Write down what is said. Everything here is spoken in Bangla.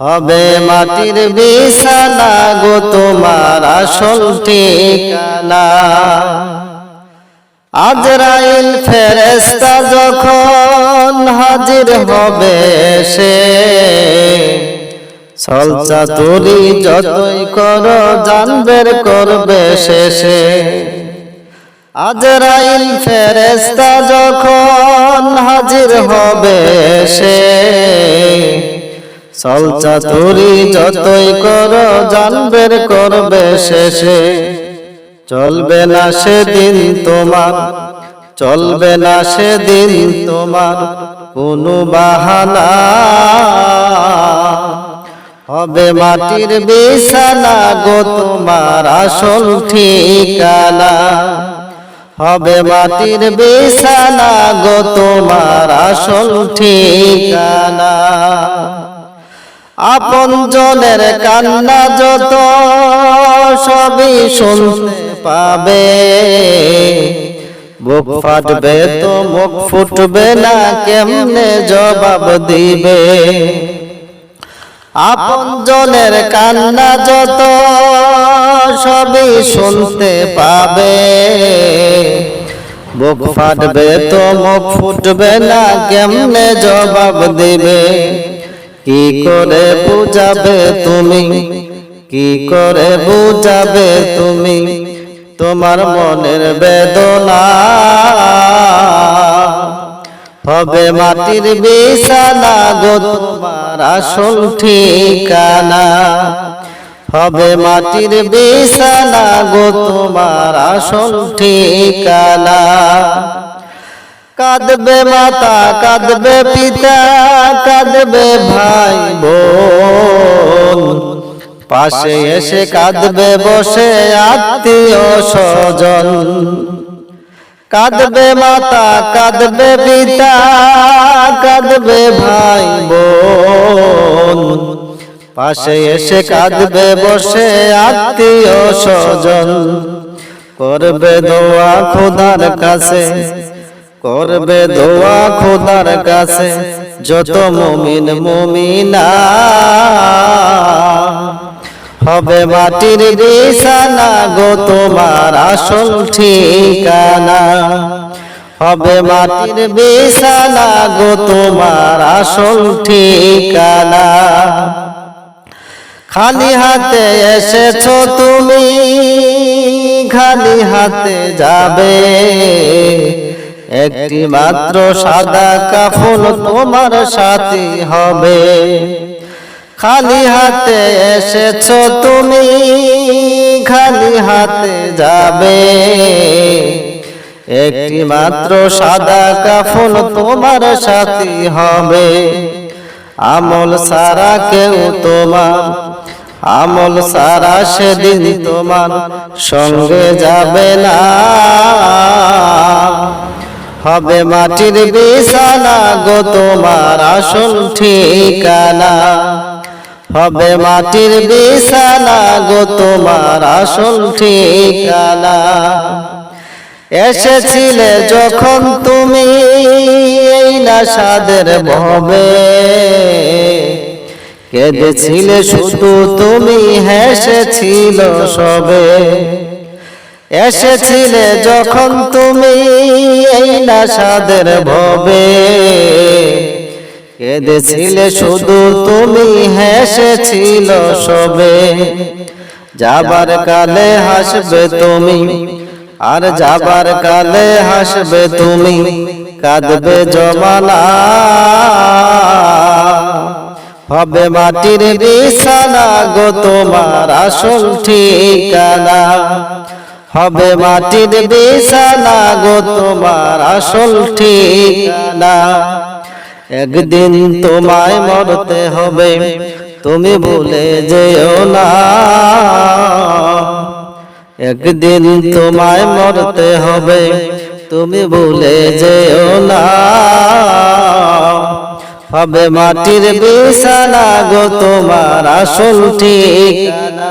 হবে মাটির বিছানা গো তোমার আসল ঠিকানা। আজরাইল ফেরেস্তা যখন হাজির হবে সে সলচা তুরি যতই কর জানবের করবে শেষে আজরাইল ফেরেস্তা যখন হাজির হবে সে সলচা তুরি যতই কর জানবের করবে শেষে। চলবে না সেদিন তোমার চলবে না সেদিন তোমার কোনো বাহানা। হবে মাটির বিছানা গো তোমার আসল ঠিকানা। হবে মাটির বিছানা গো তোমার আসল ঠিকানা। আপন জনের কান্না যত সবই শুনতে পাবে। বুক ফাটবে তো মুখ ফুটবে না, কেমনে জবাব দিবে? আপন জনের কান্না যত সবই শুনতে পাবে। বুক ফাটবে তো মুখ ফুটবে না, কেমনে জবাব দিবে? কি করে বুঝাবে তুমি? কি করে বুঝাবে তুমি? তোমার মনের বেদনা হবে মাটির বিছানা গো, তোমার আসল ঠিকানা। হবে মাটির বিছানা গো, তোমার আসল ঠিকানা। কাঁদবে মাতা, কাঁদবে পিতা, কাঁদবে ভাই বোন। পাশে এসে কাঁদবে, বসে আত্মীয় স্বজন। কাঁদবে মাতা, কাঁদবে পিতা, কাঁদবে ভাই বোন। পাশে এসে কাঁদবে, বসে আত্মীয় স্বজন। করবে দোয়া খোদার কাছে। করবে দোয়া খোদার কাছে যত মুমিন মুমিনা হবে মাটির বিছানা গো তোমার আসল ঠিকানা। হবে মাটির বিছানা গো তোমার আসল ঠিকানা। খালি হাতে এসেছ তুমি খালি হাতে যাবে। একটি মাত্র সাদা কাফন তোমার সাথী হবে। খালি হাতে এসেছ তুমি, খালি হাতে যাবে। একটি মাত্র সাদা কাফন তোমার সাথী হবে। আমল সারা কেউ তোমার, আমল সারা সেদিন তোমার সঙ্গে যাবে না। হবে মাটির বিছানা গো তোমার আসল ঠিকানা। হবে মাটির বিছানা গো তোমার আসল ঠিকানা। এসেছিলে যখন তুমি এই নাসাদের ভবে। কেঁদেছিলে শুধু তুমি, হেসেছিল সবে। এসেছিলে যখন তুমি এই নাসাদের ভবে। কেঁদেছিলে শুধু তুমি, হেসেছিল সবে। যাবার কালে হাসবে তুমি, আর যাবার কালে হাসবে তুমি, কাঁদবে জমানা হবে মাটির বিছানা গো তোমার আসল ঠিকানা। হবে মাটির বিছানা গো, তোমার আসল ঠিকানা। একদিন তোমায় মরতে হবে, তুমি ভুলে যেও না। একদিন তোমায় মরতে হবে, তুমি ভুলে যেও না। হবে মাটির বিছানা গো, তোমার আসল ঠিকানা।